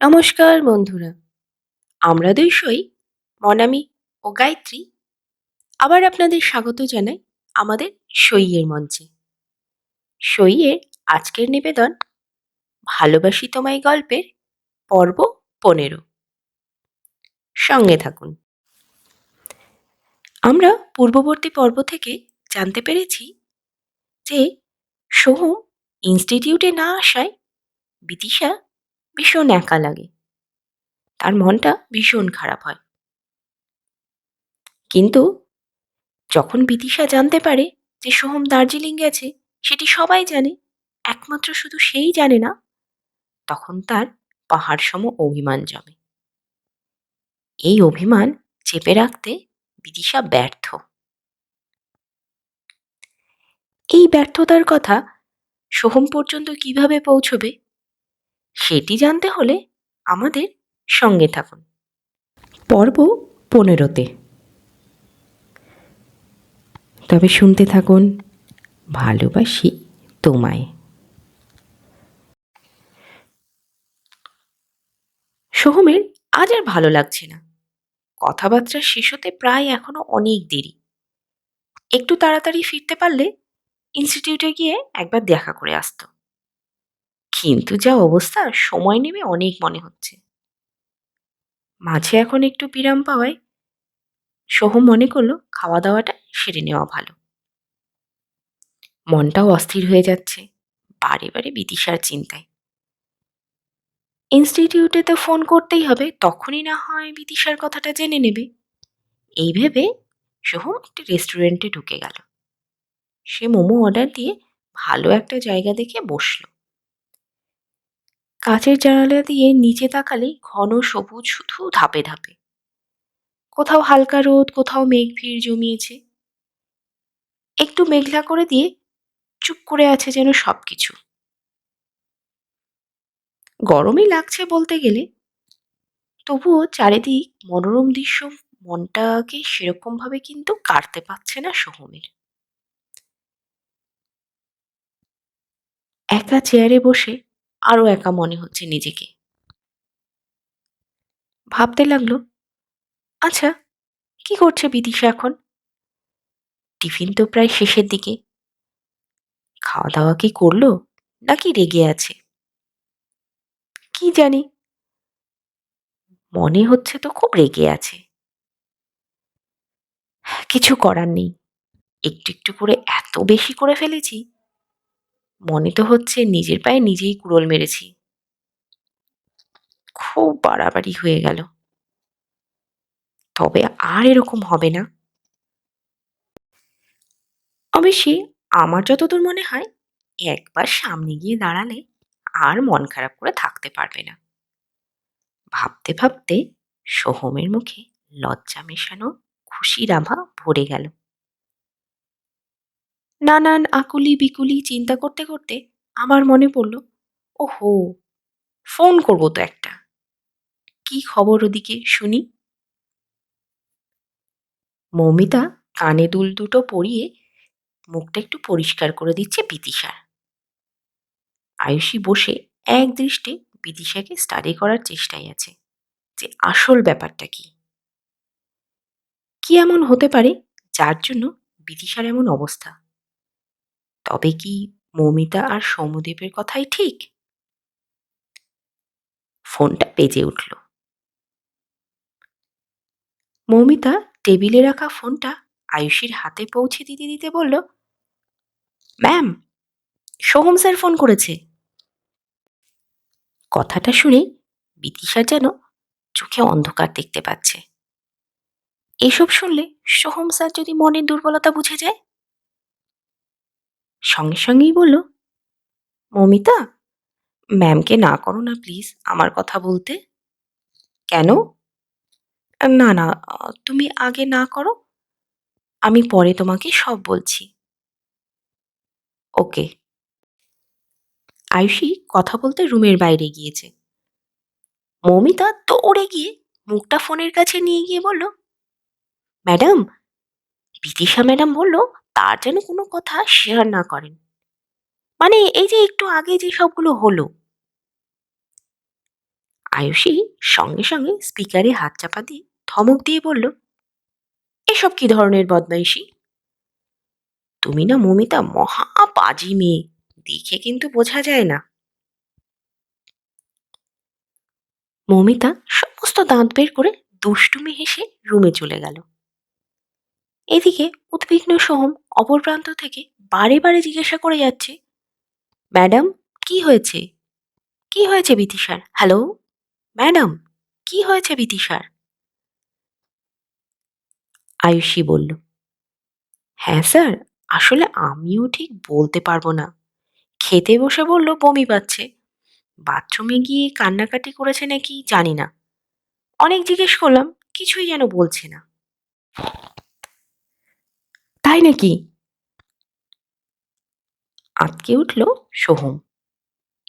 নমস্কার বন্ধুরা। আমরা দুই সই, মনামি ও গায়ত্রী, আবার আপনাদের স্বাগত জানাই আমাদের সইয়ের মঞ্চে। সইয়ের আজকের নিবেদন ভালোবাসি তোমায় গল্পের পর্ব পনেরো। সঙ্গে থাকুন। আমরা পূর্ববর্তী পর্ব থেকে জানতে পেরেছি যে সোহম ইনস্টিটিউটে না আসায় বিদিশা ভীষণ একা লাগে। তার মনটা ভীষণ খারাপ হয়। কিন্তু যখন বিদিশা জানতে পারে যে সোহম দার্জিলিং গেছে, সেটি সবাই জানে। একমাত্র শুধু সেই জানে না, তখন তার পাহাড় সম অভিমান জমে। এই অভিমান চেপে রাখতে বিদিশা ব্যর্থ। এই ব্যর্থতার কথা সোহম পর্যন্ত কীভাবে পৌঁছবে? সেটি জানতে হলে আমাদের সঙ্গে থাকুন। পর্ব পনেরোতে। তবে শুনতে থাকুন ভালোবাসি তোমায়। সোহমের আজ আর ভালো লাগছে না। কথাবার্তা শেষ হতে প্রায় এখনও অনেক দেরি। একটু তাড়াতাড়ি ফিরতে পারলে ইনস্টিটিউটে গিয়ে একবার দেখা করে আসতো। কিন্তু যা অবস্থা, সময় নেবে অনেক মনে হচ্ছে। মাঝে এখন একটু বিরাম পাওয়ায় সোহম মনে করল খাওয়া দাওয়াটা সেরে নেওয়া ভালো। মনটাও অস্থির হয়ে যাচ্ছে, বারে বারে বিদিশার চিন্তায়। ইনস্টিটিউটে তো ফোন করতেই হবে, তখনই না হয় বিদিশার কথাটা জেনে নেবে। এই ভেবে সোহম একটি রেস্টুরেন্টে ঢুকে গেল। সে মোমো অর্ডার দিয়ে ভালো একটা জায়গা দেখে বসল। কাঁচের জানালা দিয়ে নিচে তাকালে ঘন সবুজ শুধু ধাপে ধাপে। কোথাও হালকা রোদ, কোথাও মেঘ ভিড় জমিয়েছে। একটু মেঘলা করে দিয়ে চুপ করে আছে যেন সব কিছু গরমই লাগছে বলতে গেলে। তবুও চারিদিক মনোরম দৃশ্য, মনটাকে সেরকমভাবে কিন্তু কাটতে পারছে না সোহমের। একা চেয়ারে বসে আরও একা মনে হচ্ছে নিজেকে। ভাবতে লাগল আচ্ছা কি করছে বিদিশা এখন? টিফিন তো প্রায় শেষের দিকে। খাওয়া দাওয়া কি করল, নাকি রেগে আছে? কি জানি? মনে হচ্ছে তো খুব রেগে আছে। কিছু করার নেই। একটু একটু করে এত বেশি করে ফেলেছি মনে তো হচ্ছে নিজের পায়ে নিজেই কুড়োল মেরেছি। খুব বাড়াবাড়ি হয়ে গেল। তবে আর এরকম হবে না। অবশ্যই আমার যতদূর মনে হয়, একবার সামনে গিয়ে দাঁড়ালে আর মন খারাপ করে থাকতে পারবে না। ভাবতে ভাবতে সোহমের মুখে লজ্জা মেশানো খুশির আভা ভরে গেল। নানান আকুলি বিকুলি চিন্তা করতে করতে আমার মনে পড়ল ও হো ফোন করব তো একটা। কি খবর ওদিকে, শুনি? মৌমিতা কানে দুল দুটো পরিয়ে মুখটা একটু পরিষ্কার করে দিচ্ছে বিদিশার আয়ুষী বসে এক দৃষ্টে বিদিশাকে স্টাডি করার চেষ্টাই আছে, যে আসল ব্যাপারটা কি। কি এমন হতে পারে, যার জন্য বিদিশার এমন অবস্থা? তবে কি মৌমিতা আর সৌমদেবের কথাই ঠিক? ফোনটা বেজে উঠল। মৌমিতা টেবিলে রাখা ফোনটা আয়ুষীর হাতে পৌঁছে দিতে দিতে বলল, ম্যাম, সোহম স্যার ফোন করেছে। কথাটা শুনে বিদিশা যেন চোখে অন্ধকার দেখতে পাচ্ছে। এসব শুনলে সোহম স্যার যদি মনের দুর্বলতা বুঝে যায় সঙ্গে সঙ্গেই বলল, মমিতা, ম্যামকে না করো না প্লিজ আমার কথা বলতে। কেন? না না, তুমি আগে না করো, আমি পরে তোমাকে সব বলছি। ওকে। আয়ুষী কথা বলতে রুমের বাইরে গিয়েছে। মৌমিতা দৌড়ে গিয়ে মুখটা ফোনের কাছে নিয়ে গিয়ে বলল, ম্যাডাম, বিদিশা ম্যাডাম বলল তার যেন কোনো কথা শেয়ার না করেন। মানে এই যে একটু আগে যে সবগুলো হলো। আয়ুষী সঙ্গে সঙ্গে স্পিকারে হাত চাপা দিয়ে ধমক দিয়ে বলল, এসব কি ধরনের বদমাইশি? তুমি না মমিতা মহা বাজি মেয়ে, দেখে কিন্তু বোঝা যায় না। মমিতা সমস্ত দাঁত বের করে দুষ্টুমি হেসে রুমে চলে গেল। এদিকে উদ্বিগ্ন সোহম অপর প্রান্ত থেকে বারে বারে জিজ্ঞাসা করে যাচ্ছে, ম্যাডাম, কি হয়েছে? কি হয়েছে বিতিশার হ্যালো? ম্যাডাম, কি হয়েছে বিতিশার আয়ুষী বলল হ্যাঁ স্যার, আসলে আমিও ঠিক বলতে পারব না। খেতে বসে বলল, বমি পাচ্ছে। বাথরুমে গিয়ে কান্নাকাটি করেছে নাকি জানি না। অনেক জিজ্ঞেস করলাম, কিছুই যেন বলছে না। তাই নাকি? আঁতকে উঠল সোহম।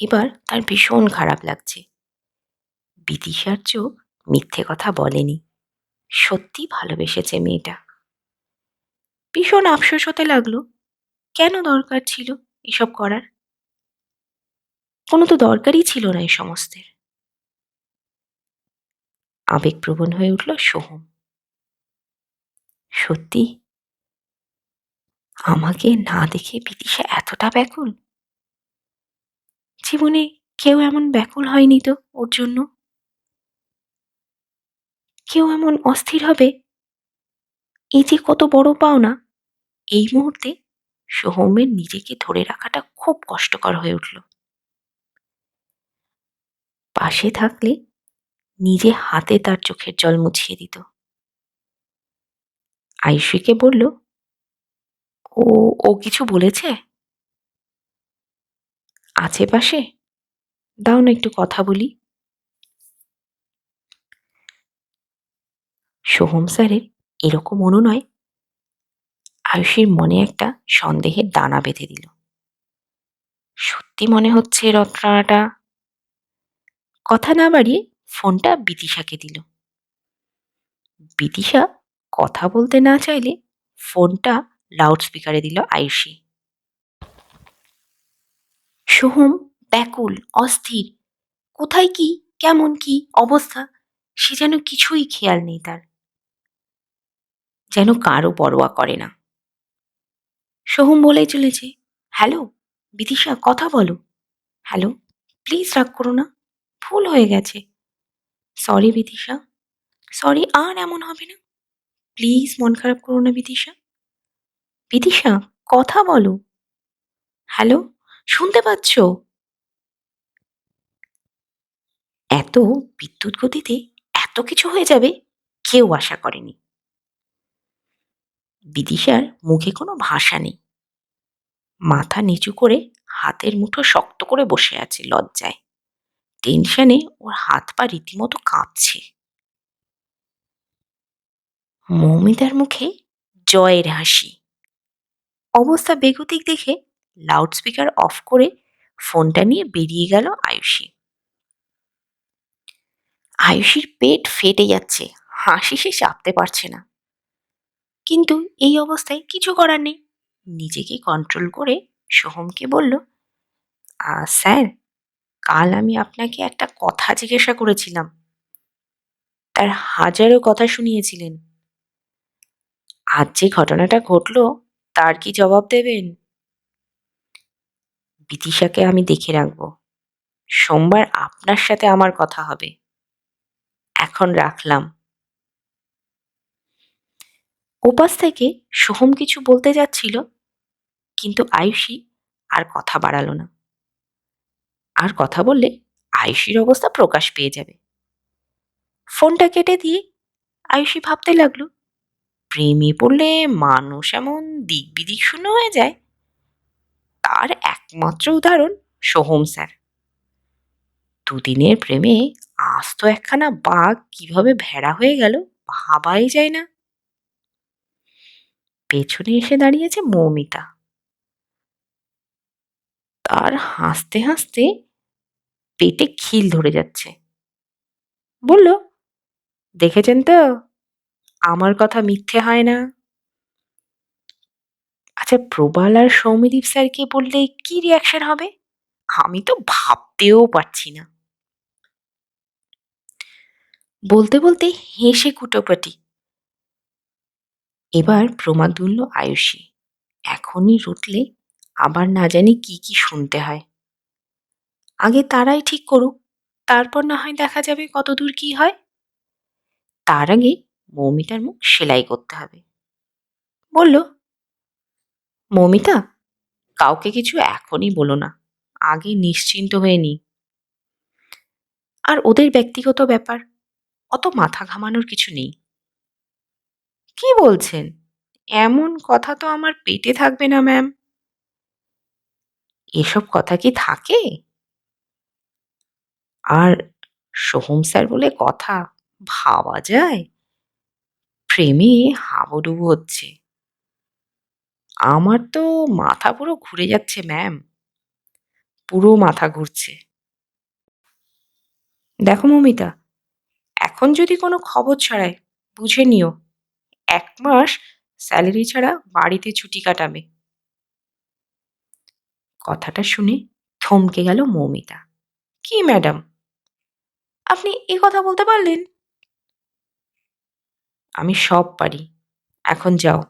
এবার তার ভীষণ খারাপ লাগছে। বিদিশার চোখ মিথ্যে কথা বলেনি। সত্যি ভালোবেসেছে মেয়েটা। ভীষণ আফসোস হতে লাগল। কেন দরকার ছিল এসব করার? কোনো তো দরকারই ছিল না এই সমস্তের। আবেগপ্রবণ হয়ে উঠল সোহম। সত্যি আমাকে না দেখে বিদিশা এতটা ব্যাকুল? জীবনে কেউ এমন ব্যাকুল হয়নি তো ওর জন্য? কেউ এমন অস্থির হবে? এই যে কত বড় পাওনা! এই মুহূর্তে সোহমের নিজেকে ধরে রাখাটা খুব কষ্টকর হয়ে উঠল। পাশে থাকলে নিজে হাতে তার চোখের জল মুছিয়ে দিত। আয়ুষীকে বলল ও ও কিছু বলেছে? আছে পাশে দাও না একটু কথা বলি। সোহম স্যারের এরকম অনুনয় আয়ুষীর মনে একটা সন্দেহের দানা বেঁধে দিল। সত্যি মনে হচ্ছে রত্নাটা? কথা না বাড়িয়ে ফোনটা বিদিশাকে দিল। বিদিশা কথা বলতে না চাইলে ফোনটা লাউড স্পিকারে দিল আয়ুষী। সোহম ব্যাকুল, অস্থির। কোথায় কি, কেমন কি অবস্থা, সে যেন কিছুই খেয়াল নেই তার। যেন কারও পরোয়া করে না। সোহম বলে চলেছে, হ্যালো, বিদিশা, কথা বলো। হ্যালো প্লিজ রাগ করো না, ভুল হয়ে গেছে। সরি বিদিশা সরি আর এমন হবে না। প্লিজ মন খারাপ করো না বিদিশা। বিদিশা, কথা বলো। হ্যালো, শুনতে পাচ্ছ? এত বিদ্যুৎ গতিতে এত কিছু হয়ে যাবে, কেউ আশা করেনি। বিদিশার মুখে কোনো ভাষা নেই। মাথা নিচু করে হাতের মুঠো শক্ত করে বসে আছে লজ্জায়। টেনশনে ওর হাত পা রীতিমতো কাঁপছে। মৌমিতার মুখে জয়ের হাসি। অবস্থা বেগতিক দেখে লাউডস্পিকার অফ করে ফোনটা নিয়ে বেরিয়ে গেল আয়ুষী। আয়ুষীর পেট ফেটে যাচ্ছে, হাসি সে চাপতে পারছে না। কিন্তু এই অবস্থায় কিছু করার নেই। নিজেকে কন্ট্রোল করে সোহমকে বলল স্যার, কাল আমি আপনাকে একটা কথা জিজ্ঞাসা করেছিলাম। তার হাজারো কথা শুনিয়েছিলেন। আজ যে ঘটনাটা ঘটলো তার কি জবাব দেবেন? বিদিশাকে আমি দেখে রাখব। সোমবার আপনার সাথে আমার কথা হবে। এখন রাখলাম। উপাস থেকে সোহম কিছু বলতে যাচ্ছিল, কিন্তু আয়ুষী আর কথা বাড়ালো না। আর কথা বললে আয়ুষীর অবস্থা প্রকাশ পেয়ে যাবে। ফোনটা কেটে দিয়ে আয়ুষী ভাবতে লাগল প্রেমে পড়লে মানুষ এমন দিক বিদিক শূন্য হয়ে যায়। তার একমাত্র উদাহরণ সোহম স্যার। দুদিনের প্রেমে আস্ত একখানা বাঘ কীভাবে ভেড়া হয়ে গেল ভাবাই যায় না। পেছনে এসে দাঁড়িয়েছে মৌমিতা। তার হাসতে হাসতে পেটে খিল ধরে যাচ্ছে। বলল, দেখেছেন তো? আমার কথা মিথ্যে হয় না? আচ্ছা প্রবাল আর সৌমিদীপ স্যারকে বললে কি রিয়াকশন হবে? আমি তো ভাবতেও পারছি না। বলতে বলতে হেসে কুটোপাটি এবার প্রমাদ তুলল আয়ুষী, এখনই রুটলে আবার না জানি কি কি শুনতে হয়। আগে তারাই ঠিক করুক, তারপর না হয় দেখা যাবে কত দূর কি হয়। তার আগে মৌমিতার মুখ সেলাই করতে হবে। বলল, মৌমিতা, কাউকে কিছু এখনই বলো না, আগে নিশ্চিন্ত হয়ে নি। আর ওদের ব্যক্তিগত ব্যাপার, অত মাথা ঘামানোর কিছু নেই। কি বলছেন? এমন কথা তো আমার পেটে থাকবে না, ম্যাম। এসব কথা কি থাকে? আর সোহম স্যার বলে কথা ভাবা যায়? প্রেমে হাবুডুবু হচ্ছে। আমার তো মাথা পুরো ঘুরে যাচ্ছে, ম্যাম। পুরো মাথা ঘুরছে। দেখো মমিতা, এখন যদি কোনো খবর ছড়ায়, বুঝে নিও, এক মাস স্যালারি ছাড়া বাড়িতে ছুটি কাটাবে। কথাটা শুনে থমকে গেল মৌমিতা। কি, ম্যাডাম? আপনি এ কথা বলতে পারলেন? আমি সব পারি। এখন যাও।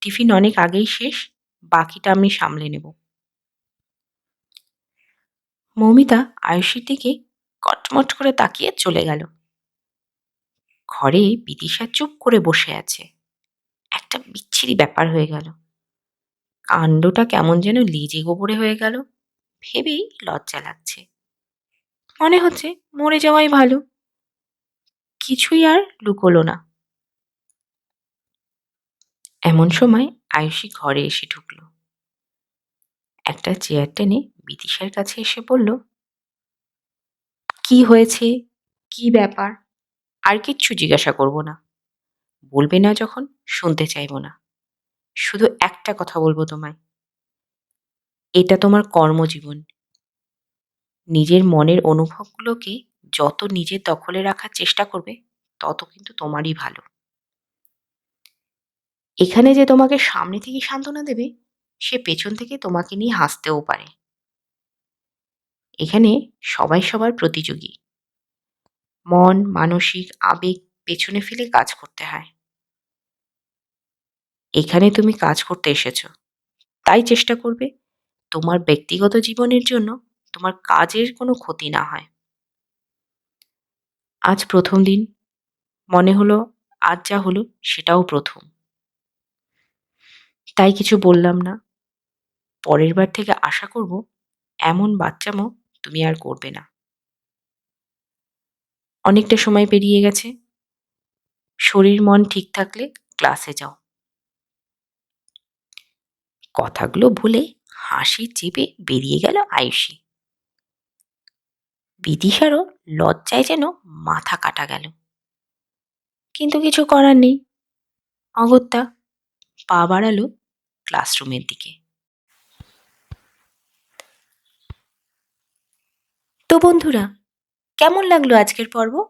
টিফিন অনেক আগেই শেষ, বাকিটা আমি সামলে নেব। মৌমিতা আয়ুষীর দিকে কটমট করে তাকিয়ে চলে গেল। ঘরে বিদিশা চুপ করে বসে আছে। একটা বিচ্ছিরি ব্যাপার হয়ে গেল। কাণ্ডটা কেমন যেন লিজে গোবরে হয়ে গেল, ভেবেই লজ্জা লাগছে। মনে হচ্ছে মরে যাওয়াই ভালো। কিছুই আর লুকোলো না। এমন সময় আয়ুষী ঘরে এসে ঢুকল। একটা চেয়ার টেনে বিদিশার কাছে এসে বলল, কি হয়েছে? কি ব্যাপার? আর কিচ্ছু জিজ্ঞাসা করব না। বলবে না যখন, শুনতে চাইব না। শুধু একটা কথা বলব তোমায়। এটা তোমার কর্মজীবন। নিজের মনের অনুভবগুলোকে যত নিজের দখলে রাখার চেষ্টা করবে, তত কিন্তু তোমারই ভালো। এখানে যে তোমাকে সামনে থেকে সান্ত্বনা দেবে, সে পেছন থেকে তোমাকে নিয়ে হাসতেও পারে। এখানে সবাই সবার প্রতিযোগী। মন, মানসিক আবেগ পেছনে ফেলে কাজ করতে হয়। এখানে তুমি কাজ করতে এসেছ। তাই চেষ্টা করবে তোমার ব্যক্তিগত জীবনের জন্য তোমার কাজের কোনো ক্ষতি না হয়। আজ প্রথম দিন। মনে হলো আজ যা হলো সেটাও প্রথম। তাই কিছু বললাম না। পরের বার থেকে আশা করব, এমন বাচ্চামো তুমি আর করবে না। অনেকটা সময় পেরিয়ে গেছে। শরীর মন ঠিক থাকলে ক্লাসে যাও। কথাগুলো ভুলে হাসি চেপে বেরিয়ে গেল আয়ুষী। বিদিশারও লজ্জায় যেন মাথা কাটা গেল। কিন্তু কিছু করার নেই। অগত্যা পা বাড়ালো ক্লাসরুমের দিকে। তো বন্ধুরা, কেমন লাগল আজকের পর্ব?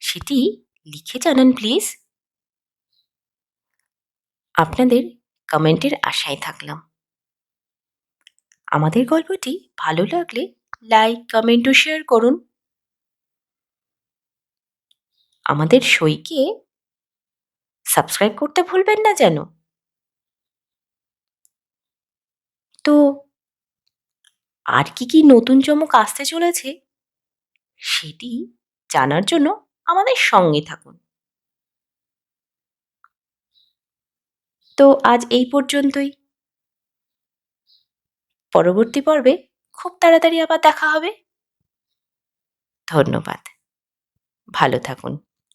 সেটি লিখে জানান, প্লিজ। আপনাদের কমেন্টের আশায় থাকলাম। আমাদের গল্পটি ভালো লাগলে লাইক, কমেন্ট ও শেয়ার করুন। আমাদের সইকে সাবস্ক্রাইব করতে ভুলবেন না যেন। তো আর কি কি নতুন চমক আসতে চলেছে? সেটি জানার জন্য আমাদের সঙ্গে থাকুন। তো আজ এই পর্যন্তই। পরবর্তী পর্বে খুব তাড়াতাড়ি আবার দেখা হবে। ধন্যবাদ। ভালো থাকুন।